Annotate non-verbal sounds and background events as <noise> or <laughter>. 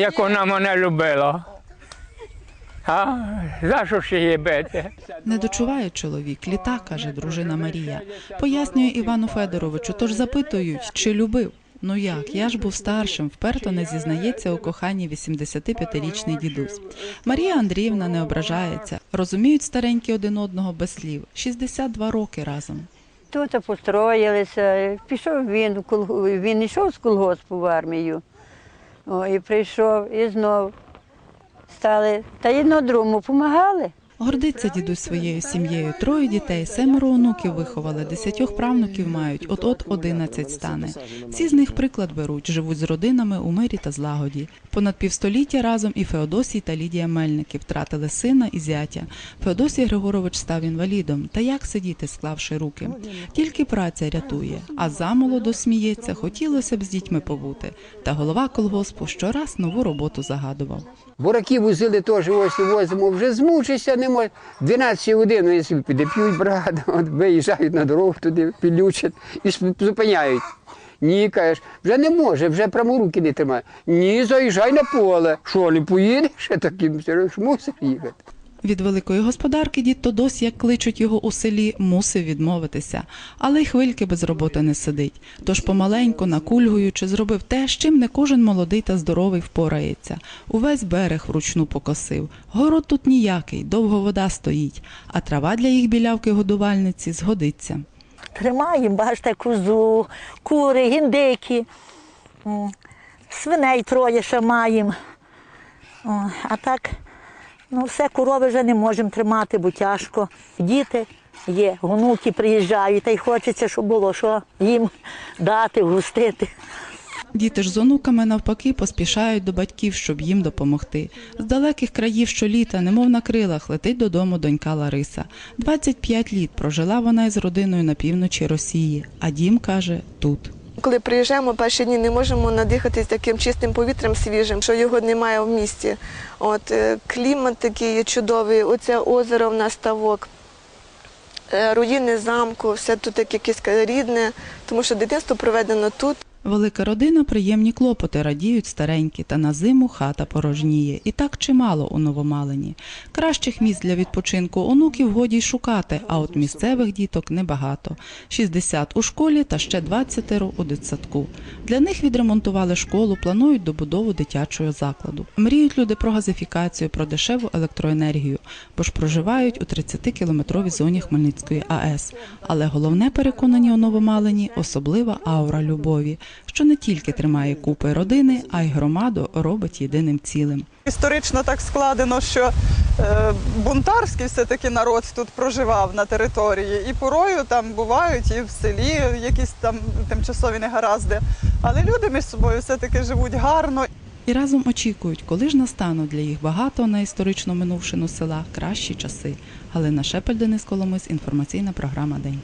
як вона мене любила. А за що ще її бити? Не дочуває чоловік, літа, каже дружина Марія. Пояснює Івану Федоровичу, тож запитують, чи любив. Ну як, я ж був старшим, вперто не зізнається у коханні 85-річний дідусь. Марія Андріївна не ображається. Розуміють старенькі один одного без слів. 62 роки разом. Тут построїлися, пішов він, він йшов з колгоспу в армію. О, і прийшов, і знов стали. Та одно другому допомагали. Гордиться дідусь своєю сім'єю. Троє дітей, семеро онуків виховали, десятьох правнуків мають, от-от одинадцять стане. Всі з них приклад беруть, живуть з родинами у мирі та злагоді. Понад півстоліття разом і Феодосій та Лідія Мельники втратили сина і зятя. Феодосій Григорович став інвалідом. Та як сидіти, склавши руки? Тільки праця рятує. А замолоду сміється, хотілося б з дітьми побути. Та голова колгоспу щораз нову роботу загадував. Бураки возили теж ось возимо, вже змучишся, не може. 12 годин вони собі піде, брат, <laughs> от виїжджають на дорогу туди, підлючать і зупиняють. Ні, кажеш, вже не може, вже прямо руки не тримає. Ні, заїжджай на поле. Що, не поїдеш? Таким мусиш їхати. Від великої господарки дід Тодос, як кличуть його у селі, мусив відмовитися, але й хвильки без роботи не сидить. Тож помаленьку, накульгуючи, зробив те, з чим не кожен молодий та здоровий впорається. Увесь берег вручну покосив. Город тут ніякий, довго вода стоїть, а трава для їх білявки годувальниці згодиться. Тримаємо, бачите, козу, кури, гіндики, свиней троє ще маємо. А так, ну все, корови вже не можемо тримати, бо тяжко. Діти є, онуки приїжджають, та й хочеться, щоб було що їм дати, вгустити. Діти ж з онуками навпаки поспішають до батьків, щоб їм допомогти. З далеких країв щоліта, немов на крилах, летить додому донька Лариса. 25 літ прожила вона із родиною на півночі Росії, а дім каже тут. Коли приїжджаємо перші дні, не можемо надихатись таким чистим повітрям свіжим, що його немає в місті. От е, клімат такий чудовий, оце озеро в нас ставок, е, руїни замку, все тут таке якесь рідне, тому що дитинство проведено тут. Велика родина, приємні клопоти радіють старенькі, та на зиму хата порожніє. І так чимало у Новомалині. Кращих місць для відпочинку онуків годі й шукати, а от місцевих діток небагато. 60 у школі та ще 20 у дитсадку. Для них відремонтували школу, планують добудову дитячого закладу. Мріють люди про газифікацію, про дешеву електроенергію, бо ж проживають у 30-кілометровій зоні Хмельницької АЕС. Але головне переконані у Новомалині особлива аура любові, що не тільки тримає купи родини, а й громаду робить єдиним цілим. Історично так складено, що е, бунтарський все-таки народ тут проживав на території, і порою там бувають і в селі якісь там тимчасові негаразди. Але люди між собою все-таки живуть гарно. І разом очікують, коли ж настануть для їх багато на історично минувшину села кращі часи. Галина Шепель, Денис Коломис, інформаційна програма День.